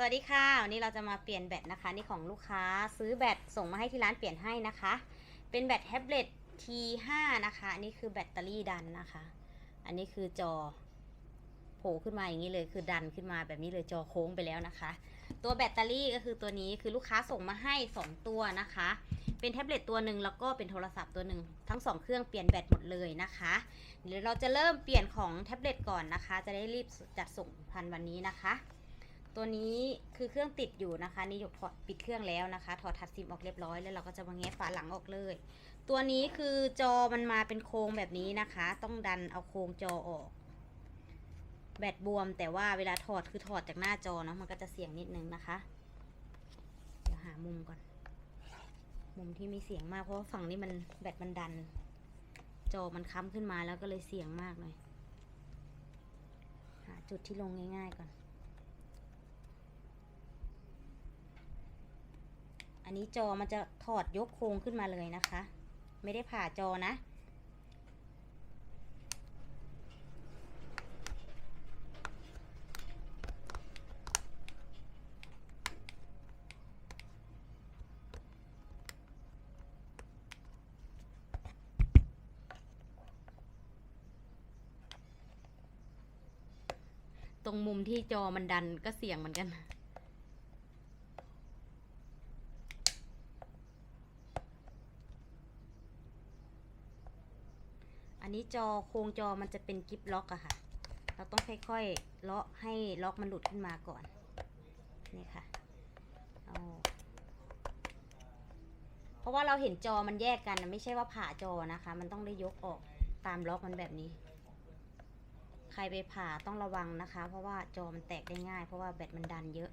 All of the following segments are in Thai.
สวัสดีค่ะ วันนี้เราจะมาเปลี่ยนแบตนะคะ นี่ของลูกค้าซื้อแบตส่งมาให้ที่ร้านเปลี่ยนให้นะคะ เป็นแบตแท็บเล็ต T5 นะคะ อันนี้คือแบตเตอรี่ดันนะคะ อันนี้คือจอโผล่ขึ้นมาอย่างนี้เลยคือดันขึ้นมาแบบนี้เลยจอโค้งไปแล้วนะคะ ตัวแบตเตอรี่ก็คือตัวนี้คือลูกค้าส่งมาให้ 2 ตัวนะคะ เป็นแท็บเล็ตตัวหนึ่งแล้วก็เป็นโทรศัพท์ตัวหนึ่งทั้ง 2 เครื่องเปลี่ยนแบตหมดเลยนะคะเดี๋ยวเราจะเริ่มเปลี่ยนของแท็บเล็ตก่อนนะคะ จะได้รีบจัดส่งพันวันนี้นะคะ ตัวนี้คือเครื่องติดอยู่นะคะนี่หยกถอดปิดเครื่องแล้วนะคะ ถอดทัดซิมออกเรียบร้อยแล้วเราก็จะมาแงะฝาหลังออกเลย ตัวนี้คือจอมันมาเป็นโครงแบบนี้นะคะ ต้องดันเอาโครงจอออก แบตบวมแต่ว่าเวลาถอดคือถอดจากหน้าจอเนาะมันก็จะเสียงนิดนึงนะคะ เดี๋ยวหามุมก่อน มุมที่มีเสียงมากเพราะาฝั่งนี้มันแบตมันดัน จอมันค้ำขึ้นมาแล้วก็เลยเสียงมากหน่อยหาจุดที่ลงง่าย ๆก่อน อันนี้จอมันจะถอดยกโครงขึ้นมาเลยนะคะ ไม่ได้ผ่าจอนะ ตรงมุมที่จอมันดันก็เสี่ยงเหมือนกัน อั นี้จอโครงจอมันจะเป็นกิฟล็อกอะค่ะ เราต้องค่อยๆเลาะให้ล็อกมันหลุดขึ้นมาก่อนนี่ค่ะเอาเพราะว่าเราเห็นจอมันแยกกันไม่ใช่ว่าผ่าจอนะคะ มันต้องได้ยกออกตามล็อกมันแบบนี้ ใครไปผ่าต้องระวังนะคะ เพราะว่าจอมันแตกได้ง่าย เพราะว่าแบตมันดันเยอะ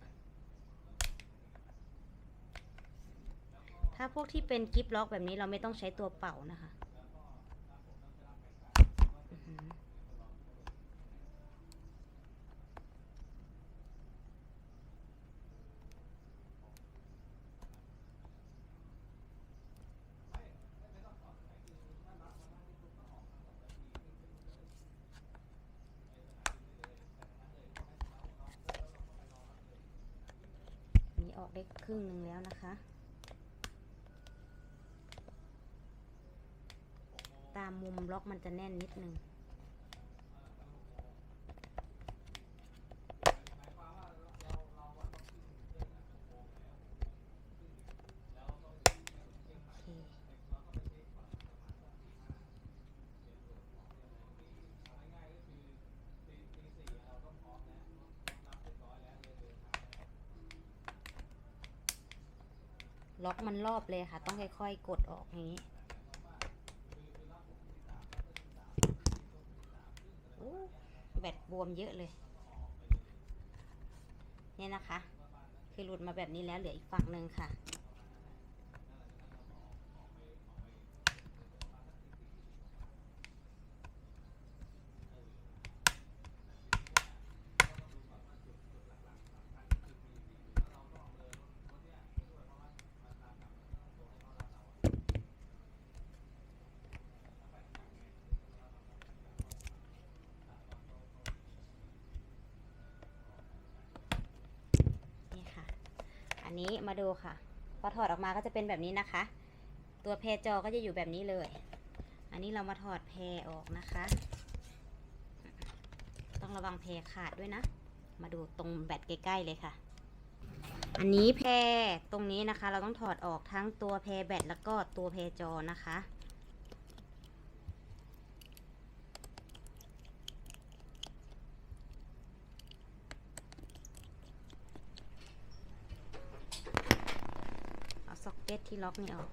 ถ้าพวกที่เป็นกิฟล็อกแบบนี้เราไม่ต้องใช้ตัวเป่านะคะ นี่ออกได้ครึ่งหนึ่งแล้วนะคะ ตามมุมล็อกมันจะแน่นนิดนึง โอเค ล็อกมันรอบเลยค่ะ ต้องค่อยๆ กดออกอย่างนี้โอ้แบตบวมเยอะเลย เนี่ยนะคะ คือหลุดมาแบบนี้แล้วเหลืออีกฝั่งหนึ่งค่ะ นี่ค่ะ อั นี้มาดูค่ะ พอถอดออกมาก็จะเป็นแบบนี้นะคะ ตัวแพรจอก็จะอยู่แบบนี้เลย อันนี้เรามาถอดแพรออกนะคะ ต้องระวังแพรขาดด้วยนะ มาดูตรงแบตใกล้ๆเลยค่ะ อันนี้แพรตรงนี้นะคะ เราต้องถอดออกทั้งตัวแพรแบตแล้วก็ตัวแพรจอนะคะ เอาซ็อกเก็ต ที่ล็อกนี่ออก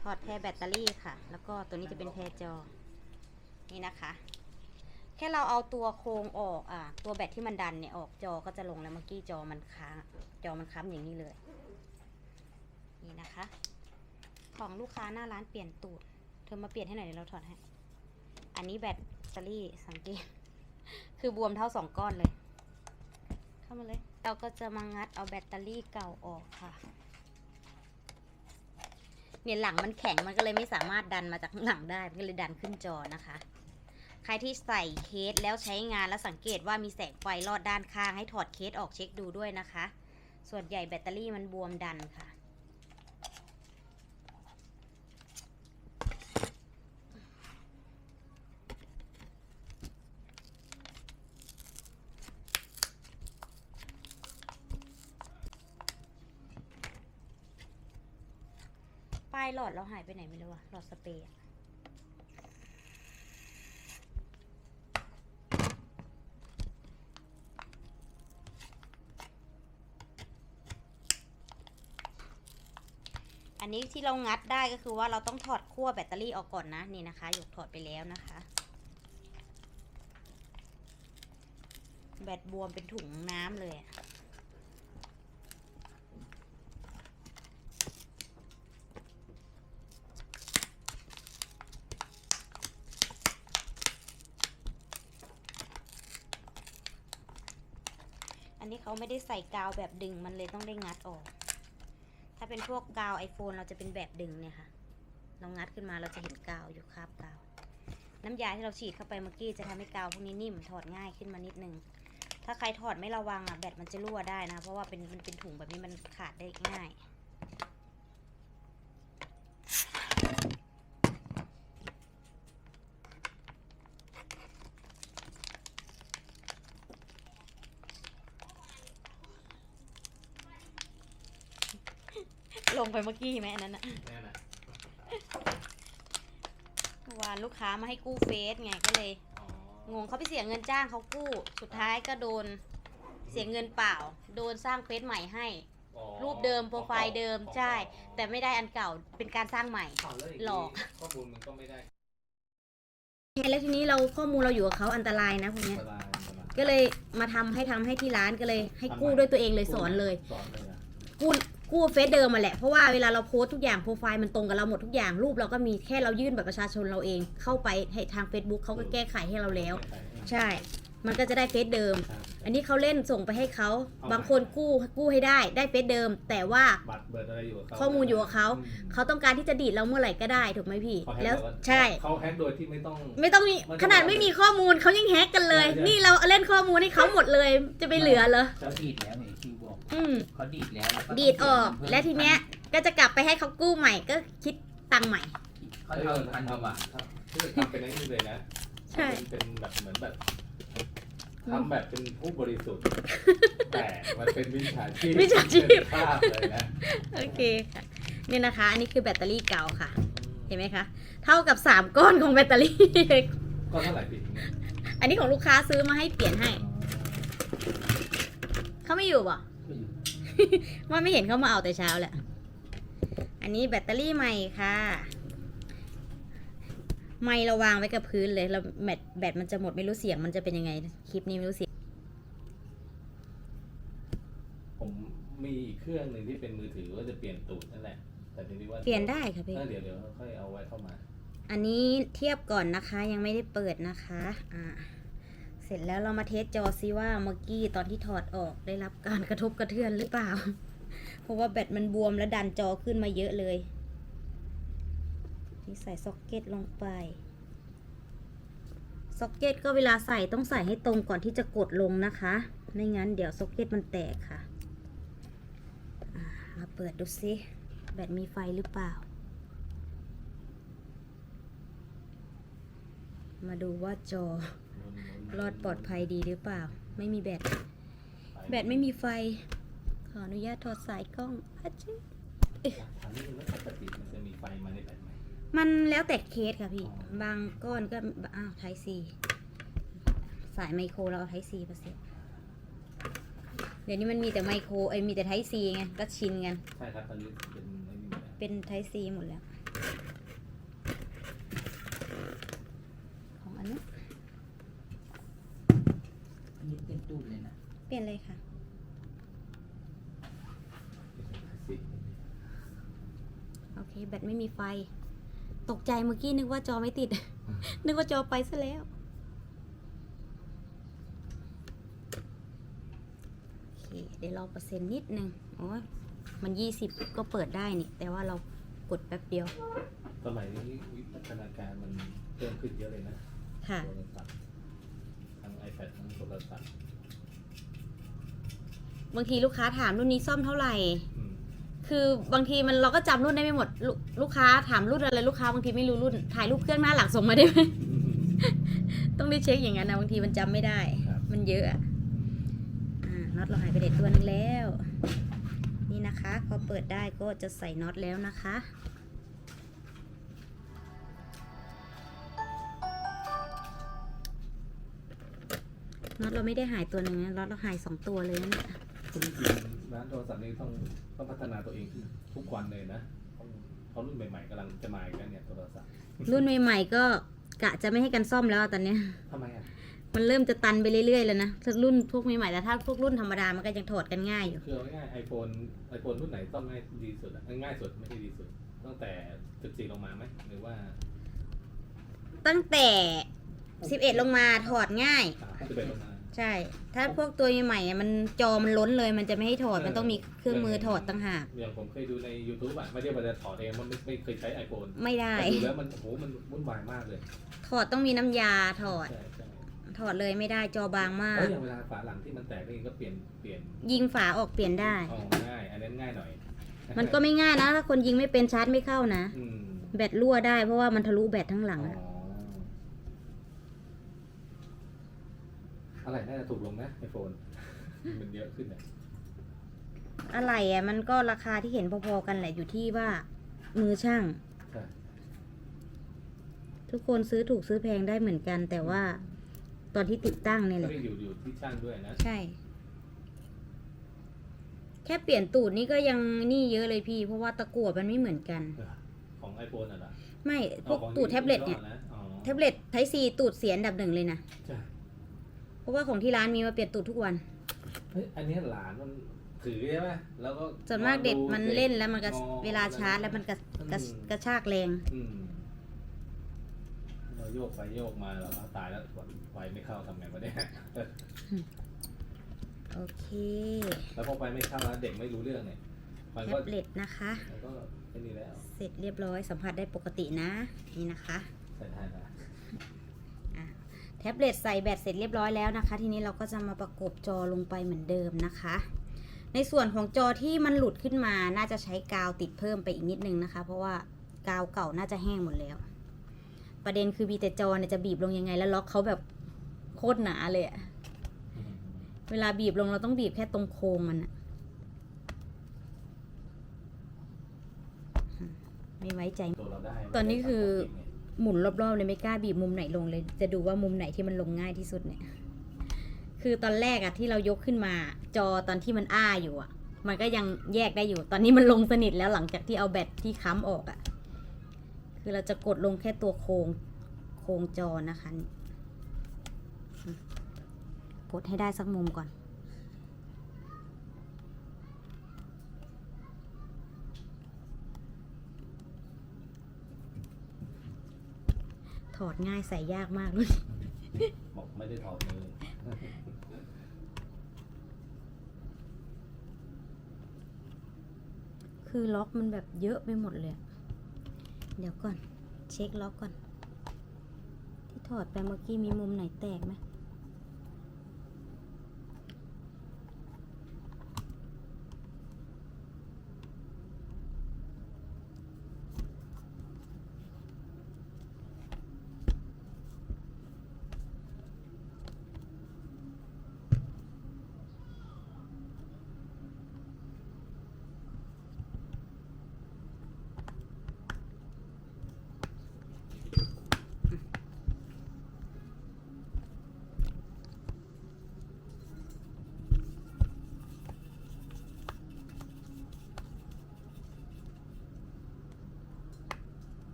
ถอดแพรแบตเตอรี่ค่ะ แล้วก็ตัวนี้จะเป็นแพรจอ นี่นะคะ แค่เราเอาตัวโครงออกอะตัวแบตที่มันดันเนี่ยออกจอก็จะลงแล้วเมื่อกี้จอมันค้าง จอมันค้ำอย่างนี้เลย นี่นะคะ ของลูกค้าหน้าร้านเปลี่ยนตูด เธอมาเปลี่ยนให้หน่อยเดี๋ยวเราถอดให้ อันนี้แบตเตอรี่สังเกต คือบวมเท่าสองก้อนเลย เข้ามาเลย เราก็จะมางัดเอาแบตเตอรี่เก่าออกค่ะ เนี่ยหลังมันแข็งมันก็เลยไม่สามารถดันมาจากข้างหลังได้ มันก็เลยดันขึ้นจอนะคะ ใครที่ใส่เคสแล้วใช้งานแล้วสังเกตว่ามีแสงไฟลอดด้านข้างให้ถอดเคสออกเช็คดูด้วยนะคะ ส่วนใหญ่แบตเตอรี่มันบวมดันค่ะ หลอดเราหายไปไหนไม่รู้อะหลอดสเปรย์อะอันนี้ที่เรางัดได้ก็คือว่าเราต้องถอดขั้วแบตเตอรี่ออกก่อนนะนี่นะคะหยกถอดไปแล้วนะคะ แบตบวมเป็นถุงน้ำเลยอะ เขาไม่ได้ใส่กาวแบบดึงมันเลยต้องได้งัดออก ถ้าเป็นพวกกาว iPhone เราจะเป็นแบบดึงเนี่ยค่ะ เรางัดขึ้นมาเราจะเห็นกาวอยู่คราบกาว น้ำยาที่เราฉีดเข้าไปเมื่อกี้จะทำให้กาวพวกนี้นิ่มถอดง่ายขึ้นมานิดนึง ถ้าใครถอดไม่ระวังอะแบตมันจะรั่วได้นะ เพราะว่าเป็นมันเป็นถุงแบบนี้มันขาดได้ง่าย ลงไปเมื่อกี้ไหมอันนั้นอะแน่นะเมื่อวานลูกค้ามาให้กู้เฟซไงก็เลย อ๋องงเขาไปเสียเงินจ้างเขากู้ สุดท้ายก็โดนเสียเงินเปล่า โดนสร้างเฟซใหม่ให้ อ๋อรูปเดิมโปรไฟล์เดิมใช่ แต่ไม่ได้อันเก่าเป็นการสร้างใหม่อ้าวแล้วย่างนี้หลอก ข้อมูลมันก็ไม่ได้แล้วทีนี้เราข้อมูลเราอยู่กับเขาอันตรายนะพวกเนี้ยสบายสบายก็เลยมาทำให้ทำให้ที่ร้านก็เลย ให้กู้ด้วยตัวเองเลยสอนเลย สอนเลยนะกู้ กู้เฟซเดิมมาแหละ เพราะว่าเวลาเราโพสต์ทุกอย่างโปรไฟล์มันตรงกับเราหมดทุกอย่างรูปเราก็มีแค่เรายื่นบัตรประชาชนเราเองเข้าไปให้ทาง Facebook เขาก็แก้ไขให้เราแล้ว ใช่ มันก็จะได้เฟซเดิมใช่ อันนี้เขาเล่นส่งไปให้เขาเอาบางคนกู้กู้ให้ได้ได้เฟซเดิม แต่ว่าบัตรเบิร์ดอะไรอยู่กับเขาข้อมูลอยู่กับเขาอืมเขาต้องการที่จะดีดเราเมื่อไหร่ก็ได้ถูกไหมพี่เขาแฮ็กแล้วบบาใช่เขาแฮกโดยที่ไม่ต้อง ไม่ต้องมีมันก็ขนาดไม่มีข้อมูลเขายังแฮกกันเลยใช่ใช่นี่เราเล่นข้อมูลให้เขาหมดเลยจะไปเหลือเหรอเขาดีดแล้วไงคิวบอกอืมเขาดีดแล้วแล้วก็ดีดออก และทีเนี้ยก็จะกลับไปให้เขากู้ใหม่ก็คิดตังค์ใหม่เขาจะเอาอีกพันกว่าบาทถ้าเกิดทำเป็นไอ้นี่เลยนะใช่เป็นเป็นแบบเหมือนแบบ ทำแบบเป็นผู้บริสุทธิ์ แต่มันเป็นวิชาชีพวิชาชีพ เป็นภาพเลยนะโอเคค่ะนี่นะคะ อันนี้คือแบตเตอรี่เก่าค่ะ เห็นไหมคะเท่ากับ 3 ก้อนของแบตเตอรี่ ก็เท่าไหร่ปีนี้อันนี้ของลูกค้าซื้อมาให้เปลี่ยนให้เขาไม่อยู่บ่ไม่อยู่ว่าไม่เห็นเขามาเอาแต่เช้าแหละอันนี้แบตเตอรี่ใหม่ค่ะ ไม่เราวางไว้กับพื้นเลยเราแบตแบตมันจะหมดไม่รู้เสียงมันจะเป็นยังไงคลิปนี้ไม่รู้เสียงผมมีอีกเครื่องหนึ่งที่เป็นมือถือว่าจะเปลี่ยนตูดนั่นแหละ แต่ทีนี้ว่าเปลี่ยนได้ค่ะพี่เออเดี๋ยวเดี๋ยวค่อยเอาไว้เข้ามา อันนี้เทียบก่อนนะคะยังไม่ได้เปิดนะคะอ่าเสร็จแล้วเรามาเทสจอซิว่าเมื่อกี้ตอนที่ถอดออกได้รับการกระทบกระเทือนหรือเปล่า เพราะว่าแบตมันบวมและดันจอขึ้นมาเยอะเลย นี่ใส่ซ็อกเก็ตลงไปซ็อกเก็ตก็เวลาใส่ต้องใส่ให้ตรงก่อนที่จะกดลงนะคะ ไม่งั้นเดี๋ยวซ็อกเก็ตมันแตกค่ะมาเปิดดูซิแบตมีไฟหรือเปล่า มาดูว่าจอรอดปลอดภัยดีหรือเปล่า ไม่มีแบต แบตไม่มีไฟ ขออนุญาตถอดสายกล้องอะจิ๊บถามนิดนึงว่าปกติมันจะมีไฟมาในแบตไห มมันแล้วแต่เคสค่ะพี่อ๋อบางก้อนก็อ้าวไทซีสายไมโครเราเอาไทซีมาเสียบเดี๋ยวนี้มันมีแต่ไมโครเอ้ยมีแต่ไทซีไงก็ชินกัน ใช่ครับตอนนี้เป็นไม่มีแล้วเป็นไทซีหมดแล้ว ของอันนี้อันนี้เป็นตู้เลยนะเปลี่ยนเลยค่ะ สิโอเค แบตไม่มีไฟ ตกใจเมื่อกี้นึกว่าจอไม่ติด นึกว่าจอไปซะแล้ว โอเค เดี๋ยวรอเปอร์เซ็นต์นิดนึงโอ้ยมันยี่สิบก็เปิดได้นี่ แต่ว่าเรากดแป๊บเดียว สมัยนี้วิวัฒนาการมันเพิ่มขึ้นเยอะเลยนะค่ะ โทรศัพท์ทั้ง iPad ทั้งโทรศัพท์บางทีลูกค้าถามรุ่นนี้ซ่อมเท่าไหร่ อืม คือบางทีมันเราก็จำรุ่นได้ไม่หมดลูกลูกค้าถามรุ่นอะไรลูกค้าบางทีไม่รู้รุ่นถ่ายรูปเครื่องหน้าหลังส่งมาได้ไหมต้องได้เช็คอย่างนั้นนะบางทีมันจำไม่ได้ครับมันเยอะอะอ่าน็อตเราหายไปเด็ดตัวหนึงแล้ว นี่นะคะพอเปิดได้ก็จะใส่น็อตแล้วนะคะน็อตเราไม่ได้หายตัวหนึ่งนะน็อตเราหายสองตัวเลยนะเนี่ย จริงๆร้านโทรศัพท์นี่ต้องต้องพัฒนาตัวเองขึ้นทุกวันเลยนะต้องเพราะรุ่นใหม่ๆกำลังจะมาอีกแล้วเนี่ยโทรศัพท์รุ่นใหม่ๆก็กะจะไม่ให้กันซ่อมแล้วอะตอนเนี้ย ทำไมอะมันเริ่มจะตันไปเรื่อยๆแล้วนะถ้ารุ่นพวกใหม่ๆแต่ถ้าพวกรุ่นธรรมดามันก็ยังถอดกันง่ายอยู่ คือเอาง่ายไอโฟนไอโฟนรุ่นไหนต้องง่ายดีสุดอะง่ายสุดไม่ใช่ดีสุด ตั้งแต่ 14 ลงมาไหมหรือว่าตั้งแต่ 11 ลงมาถอดง่าย 11ลงมา ใช่ ถ้าพวกตัวใหม่ๆอะมันจอมันล้นเลยมันจะไม่ให้ถอด เออ มันต้องมีเครื่องมือถอดต่างหาก อย่างผมเคยดูใน YouTube อะ ไม่ได้ว่าจะถอดเอง มันไม่ไม่เคยใช้ iPhone ไม่ได้ แต่ดูแล้วมัน โอ้โห มันวุ่นวายมากเลย ถอดต้องมีน้ำยาถอด ใช่ใช่ถอดเลยไม่ได้จอบางมาก แล้วอย่างเวลาฝาหลังที่มันแตกนี่ก็เปลี่ยน เปลี่ยนยิงฝาออกเปลี่ยนได้อ๋อง่าย อันนั้นง่ายหน่อยมันก็ไม่ง่ายนะ ถ้าคนยิงไม่เป็นชาร์จไม่เข้านะ อืมแบตรั่วได้เพราะว่ามันทะลุแบตทั้งหลังอ๋ออะอะไรน่าจะถูกลงนะไอโฟน มันเยอะขึ้นอะอะไรอะมันก็ราคาที่เห็นพอๆกันแหละอยู่ที่ว่า มือช่าง ใช่ทุกคนซื้อถูกซื้อแพงได้เหมือนกัน แต่ว่าตอนที่ติดตั้งเนี่ยแหก็ละได้อยู่อยู่ที่ช่างด้วยนะ ใช่ แค่เปลี่ยนตูดนี่ก็ยังนี่เยอะเลยพี่ เพราะว่าตะกั่วมันไม่เหมือนกัน ของ iPhone อะเหรอไม่พวกอ๋อของตูดแท็บเล็ตเนี่ยยี่ห้อนะอ๋อแท็บเล็ตไทซีตูดเสียอันดับหนึ่งเลยนะ ใช่เพ ราะว่าของที่ร้านมีมาเปลี่ยนตูดทุกวัน เฮ้ยอันนี้หลานมันถือใช่ไหมแล้วก็ส่วนมากเด็กมันเล่นแล้วมันก็งอเวลาชาร์จแล้วมันกระกระอืมกระชากแรง อืมเราโยกไปโยกมาแล้วตายแล้วไฟไม่เข้าทำไงวะเนี่ยโอเคแล้วพอไฟไม่เข้าแล้วเด็กไม่รู้เรื่องเนี่ยมันแท็ก็บเล็ตนะคะ มันก็ไอ้นี่แล้วเสร็จเรียบร้อยสัมผัสได้ปกตินะ นี่นะคะ ใส่ทานนะ แท็บเล็ตใส่แบตเสร็จเรียบร้อยแล้วนะคะ ทีนี้เราก็จะมาประกบจอลงไปเหมือนเดิมนะคะ ในส่วนของจอที่มันหลุดขึ้นมา น่าจะใช้กาวติดเพิ่มไปอีกนิดนึงนะคะ เพราะว่ากาวเก่าน่าจะแห้งหมดแล้ว ประเด็นคือมีแต่จอเนี่ยจะบีบลงยังไง แล้วล็อกเขาแบบโคตรหนาเลยอะอืมเวลาบีบลงเราต้องบีบแค่ตรงโค้งมันอะไม่ไว้ใจ ตัวเราได้ตอนนี้คือ หมุนรอบๆเลยไม่กล้าบีบมุมไหนลงเลย จะดูว่ามุมไหนที่มันลงง่ายที่สุดเนี่ย คือตอนแรกอะที่เรายกขึ้นมา จอตอนที่มันอ้าอยู่อะมันก็ยังแยกได้อยู่ ตอนนี้มันลงสนิทแล้วหลังจากที่เอาแบตที่ค้ำออกอะคือเราจะกดลงแค่ตัวโครงโครงจอนะคะ กดให้ได้สักมุมก่อน ถอดง่ายใส่ยากมากเลยบอกไม่ได้ถอดมือคือล็อกมันแบบเยอะไปหมดเลยอะเดี๋ยวก่อน เช็คล็อกก่อน ที่ถอดไปเมื่อกี้มีมุมไหนแตกไหม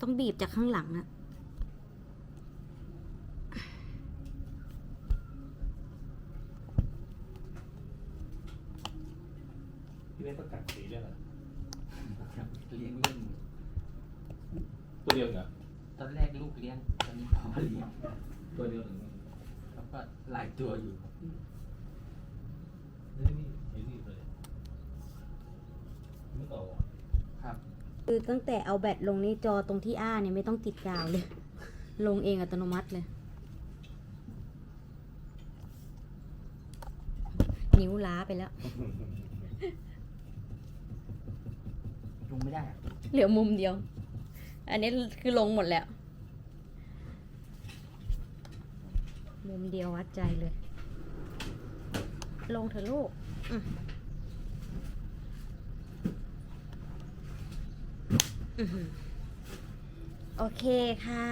ต้องบีบจากข้างหลังอะ ตัวเดียวเหรอ ตอนแรกลูกเลี้ยงตอนนี้พ่อเลี้ยง ตัวเดียวถึง แล้วก็หลายตัวอยู่ นี่นี่ไอ้นี่เลยไม่ต่ออะ ครับ คือ ตั้งแต่เอาแบตลงนี่จอตรงที่อ้าเนี่ยไม่ต้องติดกาวเลย ลงเองอัตโนมัติเลย นิ้วล้าไปแล้ว ลงไม่ได้อะเหลือมุมเดียว อันนี้คือลงหมดแล้ว มุมเดียววัดใจเลย ลงเถอะลูก อืมอื้อหือ โอเคค่ะ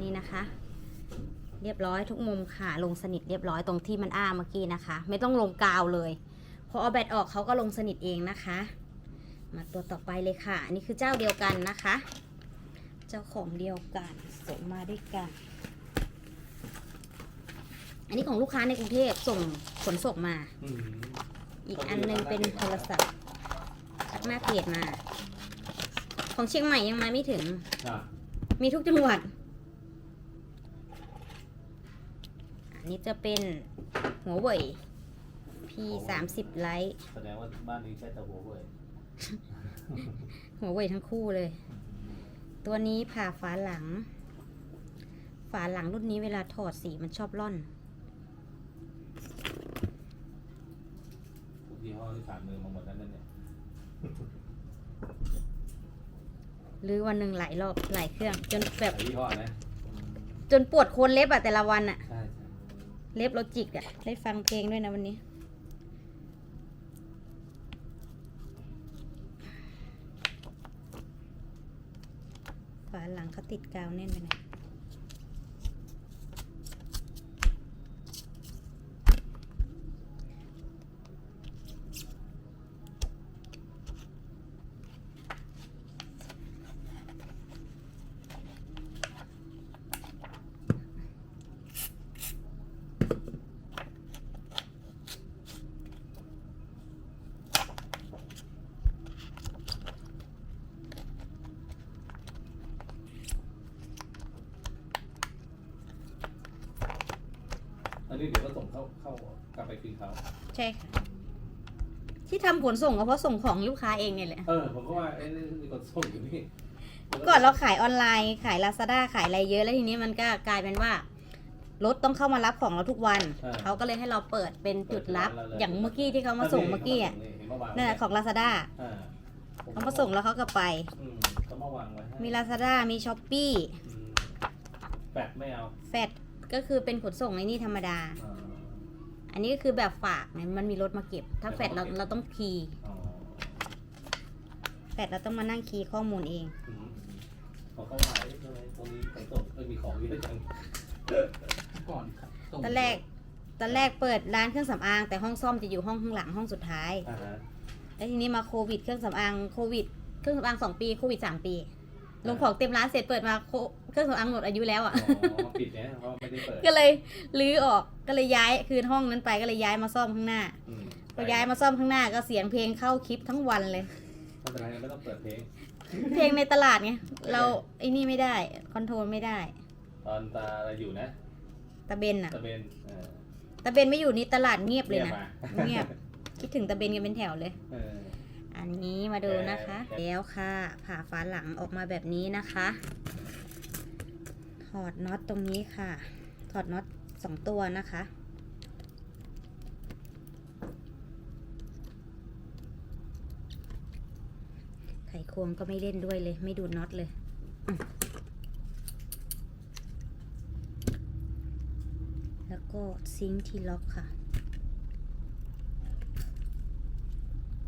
นี่นะคะ เรียบร้อยทุกมุมค่ะ ลงสนิทเรียบร้อยตรงที่มันอ้าเมื่อกี้นะคะ ไม่ต้องลงกาวเลยพอเอาแบตออกเขาก็ลงสนิทเองนะคะ มาตัวต่อไปเลยค่ะ อันนี้คือเจ้าเดียวกันนะคะ เจ้าของเดียวกันส่งมาด้วยกัน อันนี้ของลูกค้าในกรุงเทพส่งขนส่งมาอืมอีกอันหนึงเป็นโทรศัพท์ทักหน้าเพจมา ของเชียงใหม่ยังมาไม่ถึงอะมีทุกจังหวัด อันนี้จะเป็นหัวเว่ย P 3 0ไลท์แสดงว่าบ้านนี้ใช้แต่หัวเว่ยหัวเว่ยทั้งคู่เลย ตัวนี้ผ่าฝาหลัง ฝาหลังรุ่นนี้เวลาถอดสีมันชอบล่อน ทุกยี่ห้อที่ผ่านมือมาหมดแล้วนั่นเนี่ย หรือวันหนึ่งหลายรอบหลายเครื่อง จนแบบหลายยี่ห้อนะอืมจนปวดโคนเล็บอะแต่ละวันอะใช่ใช่เล็บเราจิกอะได้ฟังเพลงด้วยนะวันนี้ ฝาหลังเขาติดกาวแน่นไปหน่อย นนี้เดี๋ยวก็ส่งเข้าเข้ากลับไปคืนเขาใช่ค่ะ ที่ทำขนส่งก็เพราะส่งของลูกค้าเองเนี่ยแหละ เออผมก็ว่าเอ้นี่มีคนส่งอยู่นี่ก่อนเราขายออนไลน์ ขาย Lazada ขายอะไรเยอะแล้วทีนี้มันก็กลายเป็นว่ารถต้องเข้ามารับของเราทุกวัน เขาก็เลยให้เราเปิดเป็นจุดรับ อย่างเมื่อกี้ที่เขามาส่งเมื่อกี้อะเห็นมาวางนั่นแหละของ Lazada อ่าเขามาส่งแล้วเขาก็ไปอืมเขามาวางไว้ให้มี Lazada มี s h อ p e e อืมแปดไม่เอาแฟด ก็คือเป็นขนส่งในนี่ธรรมดา อ่าอันนี้ก็คือแบบฝากเนี่ยมันมีรถมาเก็บ ถ้าแฟดเราเราต้องคีย์อ๋อแฟดเราต้องมานั่งคีย์ข้อมูลเอง อืมเขาก็ว่าเอ้ยทำไมตรงนี้ขนส่งเอ้ยมีของเยอะจังก่อนครับส่งตอนแรกตอนแรกเปิดร้านเครื่องสำอางแต่ห้องซ่อมจะอยู่ห้องข้างหลังห้องสุดท้าย อ่าฮะแล้วทีนี้มาโควิดเครื่องสำอางโควิดเครื่องสำอางสองปีโควิดสามปี ลงของเต็มร้านเสร็จเปิดมาโคเครื่องสำอางหมดอายุแล้วอะ อ๋อปิดเนี่ยเพราะว่าไม่ได้เปิดก็เลยรื้อออกก็เลยย้ายคืนห้องนั้นไปก็เลยย้ายมาซ่อมข้างหน้าอืมพอย้ายมาซ่อมข้างหน้าก็เสียงเพลงเข้าคลิปทั้งวันเลยไม่เป็นไรไม่ต้องเปิดเพลง เพลงในตลาดไงเราไอ้นี่ไม่ได้คอนโทรลไม่ได้ตอนตาอะไรอยู่นะตะเบนอะตะเบนเออตะเบนไม่อยู่นี่ตลาดเงียบเลยนะ มาเงียบ คิดถึงตะเบนกันเป็นแถวเลย เออ อันนี้มาดูนะคะ แล้วค่ะ ผ่าฝาหลังออกมาแบบนี้นะคะ ถอดน็อตตรงนี้ค่ะ ถอดน็อตสองตัวนะคะ ไขควงก็ไม่เล่นด้วยเลย ไม่ดูดน็อตเลยอืมแล้วก็ซิงค์ที่ล็อกค่ะ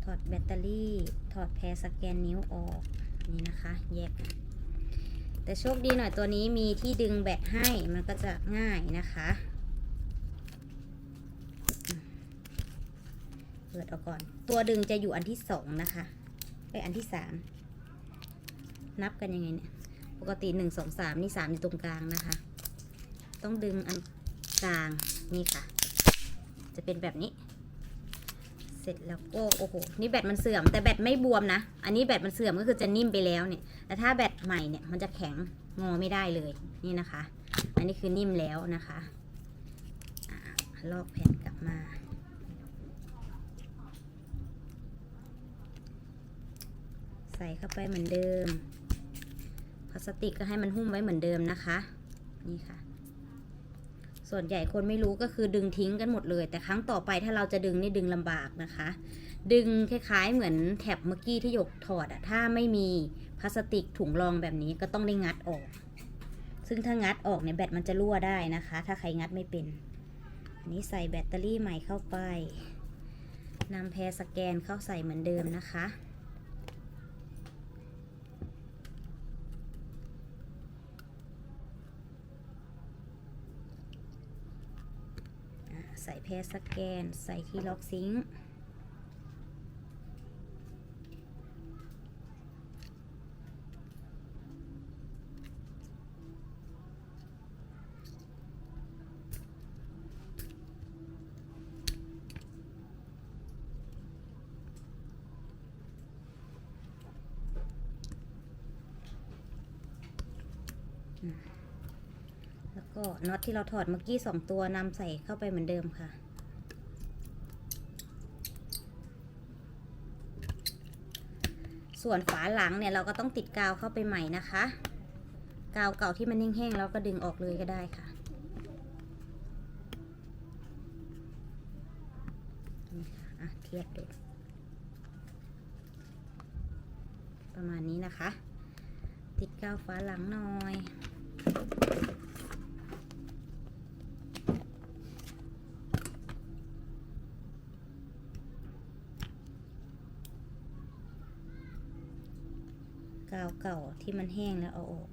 ถ อดแบตเตอรี่ ถอดแพรสแกนนิ้วออก นี่นะคะแยกแต่โชคดีหน่อยตัวนี้มีที่ดึงแบตให้มันก็จะง่ายนะคะ เปิดออกก่อน ตัวดึงจะอยู่อันที่สองนะคะไปอันที่สามนับกันยังไงเนี่ย ปกติหนึ่งสองสามนี่สามอยู่ตรงกลางนะคะ ต้องดึงอันกลางนี่ค่ะ จะเป็นแบบนี้ เสร็จแล้วก็โอ้โห นี่แบตมันเสื่อม แต่แบตไม่บวมนะ อันนี้แบตมันเสื่อมก็คือจะนิ่มไปแล้วเนี่ย แต่ถ้าแบตใหม่เนี่ยมันจะแข็งงอไม่ได้เลยนี่นะคะ อันนี้คือนิ่มแล้วนะคะอลอกแผ่นกลับมา ใส่เข้าไปเหมือนเดิมพลาสติกก็ให้มันหุ้มไว้เหมือนเดิมนะคะ นี่ค่ะ ส่วนใหญ่คนไม่รู้ก็คือดึงทิ้งกันหมดเลย แต่ครั้งต่อไปถ้าเราจะดึงนี่ดึงลำบากนะคะ ดึงคล้ายๆ เหมือนแถบเมื่อกี้ที่หยกถอดอะถ้าไม่มีพลาสติกถุงรองแบบนี้ก็ต้องได้งัดออก ซึ่งถ้างัดออกเนี่ยแบตมันจะรั่วได้นะคะ ถ้าใครงัดไม่เป็น อันนี้ใส่แบตเตอรี่ใหม่เข้าไปนำแพรสแกนเข้าใส่เหมือนเดิมนะคะ อ่า ใส่แพรสแกน ใส่ที่ล็อกซิงค์แล้ว ก็น็อตที่เราถอดเมื่อกี้สองตัวนำใส่เข้าไปเหมือนเดิมค่ะ ส่วนฝาหลังเนี่ยเราก็ต้องติดกาวเข้าไปใหม่นะคะ กาวเก่าที่มันแห้งๆเราก็ดึงออกเลยก็ได้ค่ะนี่ค่ะอะเทียบดูประมาณนี้นะคะ ติดกาวฝาหลังหน่อย กาวเก่าที่มันแห้งแล้วเอาออก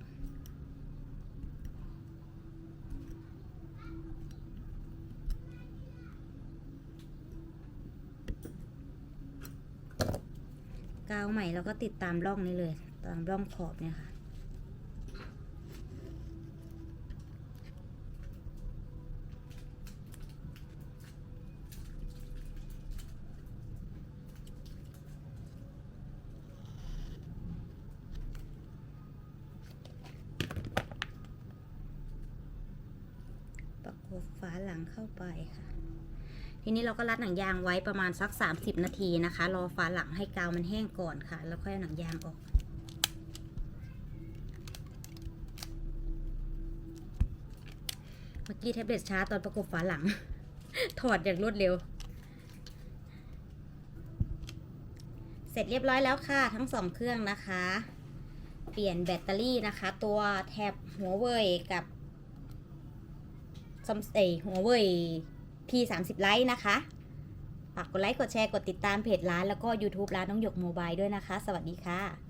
กาวใหม่เราก็ติดตามร่องนี้เลย ตามร่องขอบเนี่ยค่ะ ฝาหลังเข้าไปค่ะ ทีนี้เราก็รัดหนังยางไว้ประมาณสัก 30 นาทีนะคะ รอฝาหลังให้กาวมันแห้งก่อนค่ะ แล้วค่อยเอาหนังยางออกเมื่อกี้แท็บเล็ตช้าตอนประกบฝาหลัง ถอดอย่างรวดเร็ว เสร็จเรียบร้อยแล้วค่ะ ทั้งสองเครื่องนะคะ เปลี่ยนแบตเตอรี่นะคะ ตัวแท็บหัวเว่ยกับ ซัมเอหัวเว่ย P30 ไลท์นะคะฝากกดไลค์กดแชร์กดติดตามเพจร้านแล้วก็ YouTube ร้านน้องหยกโมบายด้วยนะคะ สวัสดีค่ะ